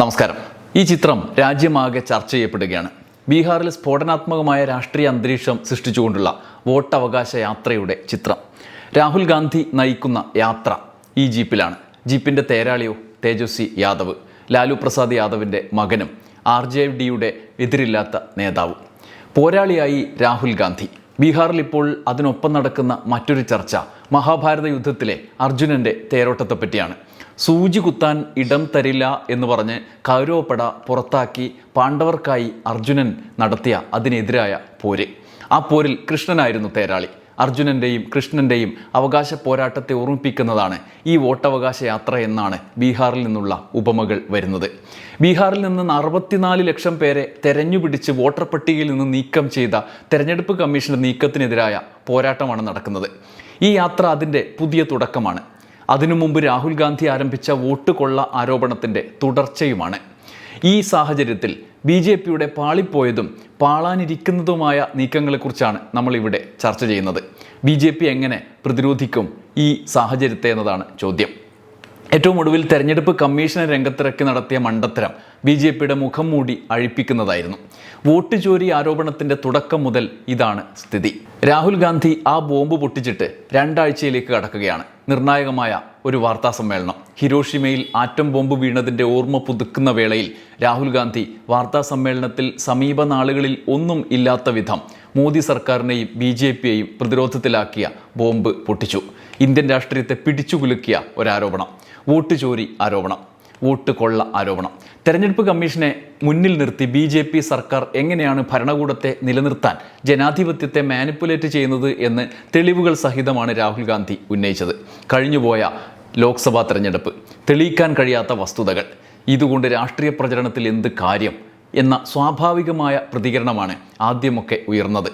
നമസ്കാരം. ഈ ചിത്രം രാജ്യമാകെ ചർച്ച ചെയ്യപ്പെടുകയാണ്. ബീഹാറിൽ സ്ഫോടനാത്മകമായ രാഷ്ട്രീയ അന്തരീക്ഷം സൃഷ്ടിച്ചുകൊണ്ടുള്ള വോട്ടവകാശ യാത്രയുടെ ചിത്രം. രാഹുൽ ഗാന്ധി നയിക്കുന്ന യാത്ര ഈ ജീപ്പിലാണ്. ജീപ്പിന്റെ തേരാളിയോ തേജസ്വി യാദവ് ലാലു പ്രസാദ് യാദവിന്റെ മകനും ആർ ജെ ഡിയുടെ എതിരില്ലാത്ത നേതാവും. പോരാളിയായി രാഹുൽ ഗാന്ധി. ബീഹാറിൽ ഇപ്പോൾ അതിനൊപ്പം നടക്കുന്ന മറ്റൊരു ചർച്ച മഹാഭാരത യുദ്ധത്തിലെ അർജുനന്റെ തേരോട്ടത്തെപ്പറ്റിയാണ്. സൂചി കുത്താൻ ഇടം തരില്ല എന്ന് പറഞ്ഞ് കൗരവപ്പട പുറത്താക്കി പാണ്ഡവർക്കായി അർജുനൻ നടത്തിയ അതിനെതിരായ പോര്. ആ പോരിൽ കൃഷ്ണനായിരുന്നു തേരാളി. അർജുനന്റെയും കൃഷ്ണന്റെയും അവകാശ പോരാട്ടത്തെ ഓർമ്മിപ്പിക്കുന്നതാണ് ഈ വോട്ടവകാശ യാത്ര എന്നാണ് ബീഹാറിൽ നിന്നുള്ള ഉപമകൾ വരുന്നത്. ബീഹാറിൽ നിന്ന് അറുപത്തിനാല് ലക്ഷം പേരെ തെരഞ്ഞുപിടിച്ച് വോട്ടർ പട്ടികയിൽ നിന്ന് നീക്കം ചെയ്ത തെരഞ്ഞെടുപ്പ് കമ്മീഷന്റെ നീക്കത്തിനെതിരായ പോരാട്ടമാണ് നടക്കുന്നത്. ഈ യാത്ര അതിന്റെ പുതിയ തുടക്കമാണ്. അതിനു മുമ്പ് രാഹുൽ ഗാന്ധി ആരംഭിച്ച വോട്ട് കൊള്ള ആരോപണത്തിന്റെ തുടർച്ചയുമാണ്. ഈ സാഹചര്യത്തിൽ ബി ജെ പിയുടെ പാളിപ്പോയതും പാളാനിരിക്കുന്നതുമായ നീക്കങ്ങളെക്കുറിച്ചാണ് നമ്മളിവിടെ ചർച്ച ചെയ്യുന്നത്. ബി ജെ പി എങ്ങനെ പ്രതിരോധിക്കും ഈ സാഹചര്യത്തെ എന്നതാണ് ചോദ്യം. ഏറ്റവും ഒടുവിൽ തെരഞ്ഞെടുപ്പ് കമ്മീഷനെ രംഗത്തിറക്കി നടത്തിയ മണ്ടത്തരം ബി ജെ പിയുടെ മുഖം മൂടി അഴിപ്പിക്കുന്നതായിരുന്നു. വോട്ട് ചോരി ആരോപണത്തിന്റെ തുടക്കം മുതൽ ഇതാണ് സ്ഥിതി. രാഹുൽ ഗാന്ധി ആ ബോംബ് പൊട്ടിച്ചിട്ട് രണ്ടാഴ്ചയിലേക്ക് കടക്കുകയാണ്. നിർണായകമായ ഒരു വാർത്താ സമ്മേളനം. ഹിരോഷിമയിൽ ആറ്റം ബോംബ് വീണതിന്റെ ഓർമ്മ പുതുക്കുന്ന വേളയിൽ രാഹുൽ ഗാന്ധി വാർത്താ സമ്മേളനത്തിൽ സമീപ നാളുകളിൽ ഒന്നും ഇല്ലാത്ത വിധം മോദി സർക്കാരിനെയും ബി ജെ പിയെയും പ്രതിരോധത്തിലാക്കിയ ബോംബ് പൊട്ടിച്ചു. ഇന്ത്യൻ രാഷ്ട്രീയത്തെ പിടിച്ചുകുലുക്കിയ ഒരാരോപണം വോട്ട് ചോരി ആരോപണം വോട്ട് കൊള്ള ആരോപണം. തെരഞ്ഞെടുപ്പ് കമ്മീഷനെ മുന്നിൽ നിർത്തി ബി ജെ പി സർക്കാർ എങ്ങനെയാണ് ഭരണകൂടത്തെ നിലനിർത്താൻ ജനാധിപത്യത്തെ മാനിപ്പുലേറ്റ് ചെയ്യുന്നത് എന്ന് തെളിവുകൾ സഹിതമാണ് രാഹുൽ ഗാന്ധി ഉന്നയിച്ചത്. കഴിഞ്ഞുപോയ ലോക്സഭാ തെരഞ്ഞെടുപ്പ് തെളിയിക്കാൻ കഴിയാത്ത വസ്തുതകൾ. ഇതുകൊണ്ട് രാഷ്ട്രീയ പ്രചരണത്തിൽ എന്ത് കാര്യം? എന്ന സ്വാഭാവികമായ പ്രതികരണമാണ് ആദ്യമൊക്കെ ഉയർന്നത്.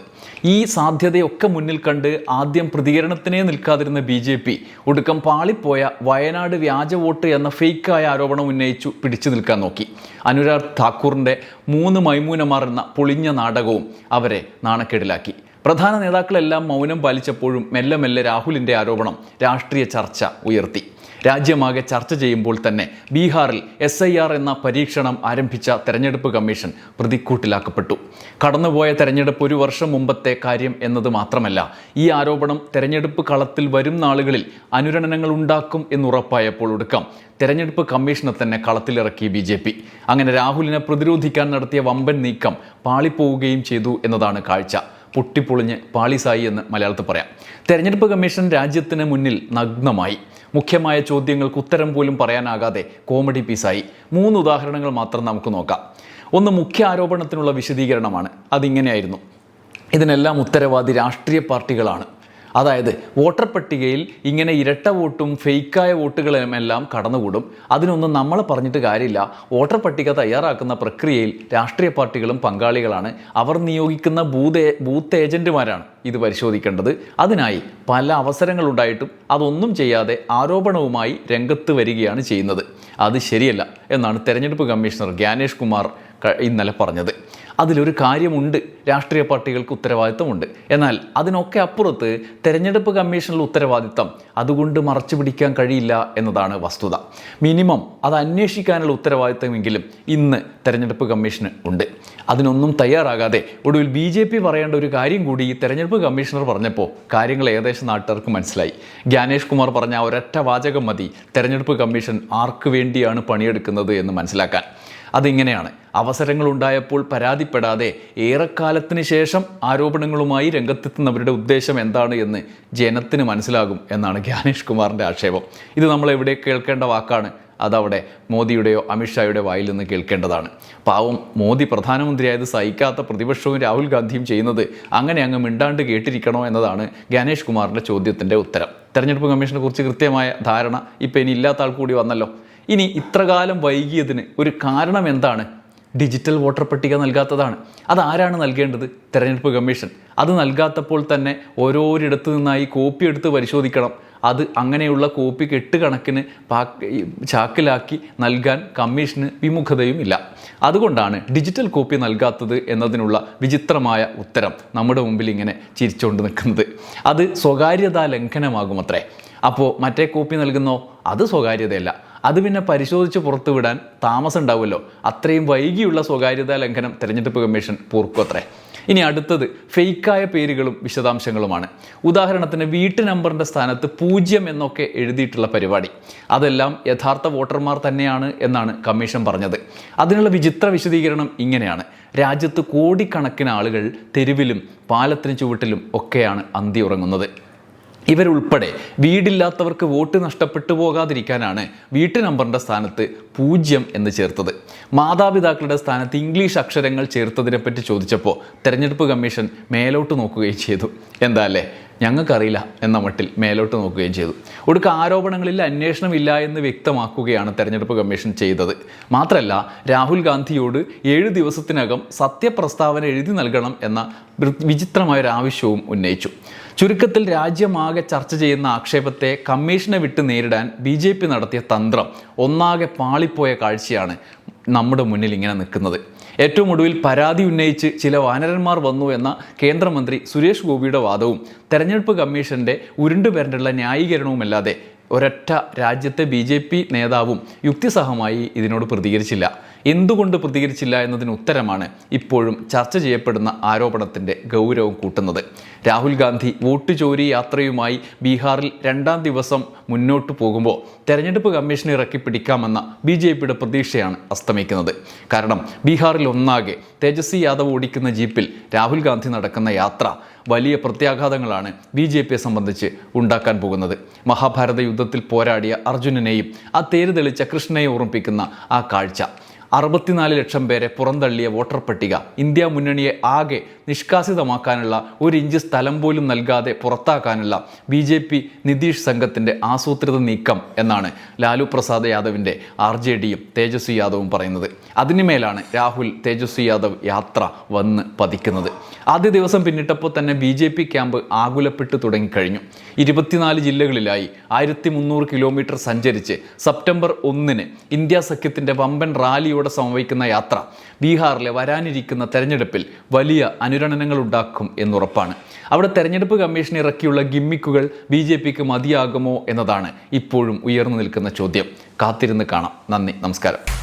ഈ സാധ്യതയൊക്കെ മുന്നിൽ കണ്ട് ആദ്യം പ്രതികരണത്തിനെ നിൽക്കാതിരുന്ന ബി ജെ പി ഒടുക്കം പാളിപ്പോയ വയനാട് വ്യാജ വോട്ട് എന്ന ഫേക്കായ ആരോപണം ഉന്നയിച്ചു പിടിച്ചു നിൽക്കാൻ നോക്കി. അനുരാഗ് ഠാക്കൂറിന്റെ മൂന്ന് മൈമൂനമാർ എന്ന പൊളിഞ്ഞ നാടകവും അവരെ നാണക്കേടിലാക്കി. പ്രധാന നേതാക്കളെല്ലാം മൗനം പാലിച്ചപ്പോഴും മെല്ലെ മെല്ലെ രാഹുലിന്റെ ആരോപണം രാഷ്ട്രീയ ചർച്ച ഉയർത്തി. രാജ്യമാകെ ചർച്ച ചെയ്യുമ്പോൾ തന്നെ ബീഹാറിൽ എസ് ഐ ആർ എന്ന പരീക്ഷണം ആരംഭിച്ച തെരഞ്ഞെടുപ്പ് കമ്മീഷൻ പ്രതിക്കൂട്ടിലാക്കപ്പെട്ടു. കടന്നുപോയ തെരഞ്ഞെടുപ്പ് ഒരു വർഷം മുമ്പത്തെ കാര്യം എന്നത് മാത്രമല്ല ഈ ആരോപണം തെരഞ്ഞെടുപ്പ് കളത്തിൽ വരും നാളുകളിൽ അനുരണനങ്ങൾ ഉണ്ടാക്കും എന്നുറപ്പായപ്പോൾ ഒടുക്കം തെരഞ്ഞെടുപ്പ് കമ്മീഷനെ തന്നെ കളത്തിലിറക്കി ബി ജെ പി. അങ്ങനെ രാഹുലിനെ പ്രതിരോധിക്കാൻ നടത്തിയ വമ്പൻ നീക്കം പാളിപ്പോവുകയും ചെയ്തു എന്നതാണ് കാഴ്ച. പൊട്ടിപ്പൊളിഞ്ഞ് പാളിസായി എന്ന് മലയാളത്തിൽ പറയാം. തെരഞ്ഞെടുപ്പ് കമ്മീഷൻ രാജ്യത്തിന് മുന്നിൽ നഗ്നമായി. മുഖ്യമായ ചോദ്യങ്ങൾക്ക് ഉത്തരം പോലും പറയാനാകാതെ കോമഡി പീസായി. മൂന്ന് ഉദാഹരണങ്ങൾ മാത്രം നമുക്ക് നോക്കാം. ഒന്ന് മുഖ്യ ആരോപണത്തിനുള്ള വിശദീകരണമാണ്. അതിങ്ങനെയായിരുന്നു. ഇതിനെല്ലാം ഉത്തരവാദി രാഷ്ട്രീയ പാർട്ടികളാണ്. അതായത് വോട്ടർ പട്ടികയിൽ ഇങ്ങനെ ഇരട്ട വോട്ടും ഫേക്കായ വോട്ടുകളുമെല്ലാം കടന്നുകൂടും. അതിനൊന്നും നമ്മൾ പറഞ്ഞിട്ട് കാര്യമില്ല. വോട്ടർ പട്ടിക തയ്യാറാക്കുന്ന പ്രക്രിയയിൽ രാഷ്ട്രീയ പാർട്ടികളും പങ്കാളികളാണ്. അവർ നിയോഗിക്കുന്ന ബൂത്ത് ബൂത്ത് ഏജന്റുമാരാണ് ഇത് പരിശോധിക്കേണ്ടത്. അതിനായി പല അവസരങ്ങളുണ്ടായിട്ടും അതൊന്നും ചെയ്യാതെ ആരോപണവുമായി രംഗത്ത് വരികയാണ് ചെയ്യുന്നത്. അത് ശരിയല്ല എന്നാണ് തെരഞ്ഞെടുപ്പ് കമ്മീഷണർ ഗ്യാനേഷ് കുമാർ ഇന്നലെ പറഞ്ഞത്. അതിലൊരു കാര്യമുണ്ട്. രാഷ്ട്രീയ പാർട്ടികൾക്ക് ഉത്തരവാദിത്തമുണ്ട്. എന്നാൽ അതിനൊക്കെ അപ്പുറത്ത് തെരഞ്ഞെടുപ്പ് കമ്മീഷനുള്ള ഉത്തരവാദിത്തം. അതുകൊണ്ട് മറച്ചു പിടിക്കാൻ കഴിയില്ല എന്നതാണ് വസ്തുത. മിനിമം അത് അന്വേഷിക്കാനുള്ള ഉത്തരവാദിത്തമെങ്കിലും ഇന്ന് തെരഞ്ഞെടുപ്പ് കമ്മീഷന് ഉണ്ട്. അതിനൊന്നും തയ്യാറാകാതെ ഒടുവിൽ ബി ജെ പി പറയേണ്ട ഒരു കാര്യം കൂടി ഈ തെരഞ്ഞെടുപ്പ് കമ്മീഷണർ പറഞ്ഞപ്പോൾ കാര്യങ്ങൾ ഏകദേശം നാട്ടുകാർക്ക് മനസ്സിലായി. ഗ്യാനേഷ് കുമാർ പറഞ്ഞ ഒരൊറ്റ വാചകം മതി. തെരഞ്ഞെടുപ്പ് കമ്മീഷൻ ആർക്ക് വേണ്ടിയാണ് പണിയെടുക്കുന്നത് എന്ന് മനസ്സിലാക്കാൻ. അതിങ്ങനെയാണ്. അവസരങ്ങളുണ്ടായപ്പോൾ പരാതിപ്പെടാതെ ഏറെക്കാലത്തിന് ശേഷം ആരോപണങ്ങളുമായി രംഗത്തെത്തുന്നവരുടെ ഉദ്ദേശം എന്താണ് എന്ന് ജനത്തിന് മനസ്സിലാകും എന്നാണ് ഗ്യാനേഷ് കുമാറിന്റെ ആക്ഷേപം. ഇത് നമ്മൾ എവിടെ കേൾക്കേണ്ട വാക്കാണ്? അതവിടെ മോദിയുടെയോ അമിത്ഷായുടെ വായിൽ നിന്ന് കേൾക്കേണ്ടതാണ്. പാവം മോദി പ്രധാനമന്ത്രിയായത് സഹിക്കാത്ത പ്രതിപക്ഷവും രാഹുൽ ഗാന്ധിയും ചെയ്യുന്നത് അങ്ങനെ അങ്ങ് മിണ്ടാണ്ട് കേട്ടിരിക്കണോ എന്നതാണ് ജ്ഞാനേഷ് കുമാറിന്റെ ചോദ്യത്തിന്റെ ഉത്തരം. തെരഞ്ഞെടുപ്പ് കമ്മീഷനെ കുറിച്ച് കൃത്യമായ ധാരണ ഇപ്പം ഇനി ഇല്ലാത്ത ആൾ കൂടി വന്നല്ലോ. ഇനി ഇത്രകാലം വൈകിയതിന് ഒരു കാരണം എന്താണ്? ഡിജിറ്റൽ വോട്ടർ പട്ടിക നൽകാത്തതാണ്. അതാരാണ് നൽകേണ്ടത്? തെരഞ്ഞെടുപ്പ് കമ്മീഷൻ. അത് നൽകാത്തപ്പോൾ തന്നെ ഓരോരിടത്തു നിന്നായി കോപ്പി എടുത്ത് പരിശോധിക്കണം. അത് അങ്ങനെയുള്ള കോപ്പി കെട്ടുകണക്കിന് ചാക്കിലാക്കി നൽകാൻ കമ്മീഷന് വിമുഖതയും ഇല്ല അതുകൊണ്ടാണ് ഡിജിറ്റൽ കോപ്പി നൽകാത്തത് എന്നതിനുള്ള വിചിത്രമായ ഉത്തരം നമ്മുടെ മുമ്പിൽ ഇങ്ങനെ ചിരിച്ചുകൊണ്ട് നിൽക്കുന്നത്. അത് സ്വകാര്യതാ ലംഘനമാകുമത്രേ. അപ്പോൾ മറ്റേ കോപ്പി നൽകുന്നോ? അത് സ്വകാര്യതയല്ല. അത് പിന്നെ പരിശോധിച്ച് പുറത്തുവിടാൻ താമസം ഉണ്ടാവുമല്ലോ അത്രയും വൈകിയുള്ള സ്വകാര്യതാ ലംഘനം തെരഞ്ഞെടുപ്പ് കമ്മീഷൻ പൂർക്കുമത്രേ ഇനി അടുത്തത് ഫേക്കായ പേരുകളും വിശദാംശങ്ങളുമാണ്. ഉദാഹരണത്തിന് വീട്ടു നമ്പറിന്റെ സ്ഥാനത്ത് പൂജ്യം എന്നൊക്കെ എഴുതിയിട്ടുള്ള പരിപാടി. അതെല്ലാം യഥാർത്ഥ വോട്ടർമാർ തന്നെയാണ് എന്നാണ് കമ്മീഷൻ പറഞ്ഞത്. അതിനുള്ള വിചിത്ര വിശദീകരണം ഇങ്ങനെയാണ്. രാജ്യത്ത് കോടിക്കണക്കിന് ആളുകൾ തെരുവിലും പാലത്തിന് ചുവട്ടിലും ഒക്കെയാണ് അന്തി ഉറങ്ങുന്നത്. ഇവരുൾപ്പെടെ വീടില്ലാത്തവർക്ക് വോട്ട് നഷ്ടപ്പെട്ടു പോകാതിരിക്കാനാണ് വീട്ടു നമ്പറിന്റെ സ്ഥാനത്ത് പൂജ്യം എന്ന് ചേർത്തത്. മാതാപിതാക്കളുടെ സ്ഥാനത്ത് ഇംഗ്ലീഷ് അക്ഷരങ്ങൾ ചേർത്തതിനെപ്പറ്റി ചോദിച്ചപ്പോൾ തെരഞ്ഞെടുപ്പ് കമ്മീഷൻ മേലോട്ട് നോക്കുകയും ചെയ്തു. എന്താ അല്ലേ? ഞങ്ങൾക്കറിയില്ല എന്ന മട്ടിൽ മേലോട്ട് നോക്കുകയും ചെയ്തു. ഒടുക്ക ആരോപണങ്ങളിൽ അന്വേഷണമില്ല എന്ന് വ്യക്തമാക്കുകയാണ് തെരഞ്ഞെടുപ്പ് കമ്മീഷൻ ചെയ്തത്. മാത്രമല്ല രാഹുൽ ഗാന്ധിയോട് ഏഴ് ദിവസത്തിനകം സത്യപ്രസ്താവന എഴുതി നൽകണം എന്ന വിചിത്രമായ ഒരു ആവശ്യവും ഉന്നയിച്ചു. ചുരുക്കത്തിൽ രാജ്യമാകെ ചർച്ച ചെയ്യുന്ന ആക്ഷേപത്തെ കമ്മീഷനെ വിട്ട് നേരിടാൻ ബി ജെ പി നടത്തിയ തന്ത്രം ഒന്നാകെ പാളിപ്പോയ കാഴ്ചയാണ് നമ്മുടെ മുന്നിൽ ഇങ്ങനെ നിൽക്കുന്നത്. ഏറ്റവും ഒടുവിൽ പരാതി ഉന്നയിച്ച് ചില വാനരന്മാർ വന്നു എന്ന കേന്ദ്രമന്ത്രി സുരേഷ് ഗോപിയുടെ വാദവും തെരഞ്ഞെടുപ്പ് കമ്മീഷന്റെ ഉരുണ്ടുപേരണ്ടുള്ള ന്യായീകരണവുമല്ലാതെ ഒരൊറ്റ രാജ്യത്തെ ബി നേതാവും യുക്തിസഹമായി ഇതിനോട് പ്രതികരിച്ചില്ല. എന്തുകൊണ്ട് പ്രതികരിച്ചില്ല എന്നതിന് ഉത്തരമാണ് ഇപ്പോഴും ചർച്ച ചെയ്യപ്പെടുന്ന ആരോപണത്തിന്റെ ഗൗരവം കൂട്ടുന്നത്. രാഹുൽ ഗാന്ധി വോട്ട് ചോരി യാത്രയുമായി ബീഹാറിൽ രണ്ടാം ദിവസം മുന്നോട്ട് പോകുമ്പോൾ തെരഞ്ഞെടുപ്പ് കമ്മീഷൻ ഇറക്കി പിടിക്കാമെന്ന ബി ജെ പിയുടെ പ്രതീക്ഷയാണ് അസ്തമിക്കുന്നത്. കാരണം ബീഹാറിൽ ഒന്നാകെ തേജസ്വി യാദവ് ഓടിക്കുന്ന ജീപ്പിൽ രാഹുൽ ഗാന്ധി നടക്കുന്ന യാത്ര വലിയ പ്രത്യാഘാതങ്ങളാണ് ബി ജെ പിയെ സംബന്ധിച്ച് ഉണ്ടാക്കാൻ പോകുന്നത്. മഹാഭാരത യുദ്ധത്തിൽ പോരാടിയ അർജുനനെയും ആ തേര് തെളിച്ച കൃഷ്ണയെ ഓർമ്മിപ്പിക്കുന്ന ആ കാഴ്ച. അറുപത്തിനാല് ലക്ഷം പേരെ പുറന്തള്ളിയ വോട്ടർ പട്ടിക ഇന്ത്യ മുന്നണിയെ ആകെ നിഷ്കാസിതമാക്കാനുള്ള ഒരു ഇഞ്ച് സ്ഥലം പോലും നൽകാതെ പുറത്താക്കാനുള്ള ബി ജെ പി നിതീഷ് സംഘത്തിന്റെ ആസൂത്രിത നീക്കം എന്നാണ് ലാലു പ്രസാദ് യാദവിന്റെ ആർ ജെ ഡിയും തേജസ്വി യാദവും പറയുന്നത്. അതിനുമേലാണ് രാഹുൽ തേജസ്വി യാദവ് യാത്ര വന്ന് പതിക്കുന്നത്. ആദ്യ ദിവസം പിന്നിട്ടപ്പോൾ തന്നെ ബി ജെ പി ക്യാമ്പ് ആകുലപ്പെട്ട് തുടങ്ങിക്കഴിഞ്ഞു. ഇരുപത്തിനാല് ജില്ലകളിലായി ആയിരത്തി മുന്നൂറ് കിലോമീറ്റർ സഞ്ചരിച്ച് സെപ്റ്റംബർ ഒന്നിന് ഇന്ത്യ സഖ്യത്തിന്റെ വമ്പൻ റാലിയോടെ സമവയ്ക്കുന്ന യാത്ര ബീഹാറിലെ വരാനിരിക്കുന്ന തെരഞ്ഞെടുപ്പിൽ വലിയ അനുരണനങ്ങൾ ഉണ്ടാക്കും എന്നുറപ്പാണ്. അവിടെ തെരഞ്ഞെടുപ്പ് കമ്മീഷൻ ഇറക്കിയുള്ള ഗിമ്മിക്കുകൾ ബി ജെ പിക്ക് മതിയാകുമോ എന്നതാണ് ഇപ്പോഴും ഉയർന്നു നിൽക്കുന്ന ചോദ്യം. കാത്തിരുന്ന് കാണാം. നന്ദി. നമസ്കാരം.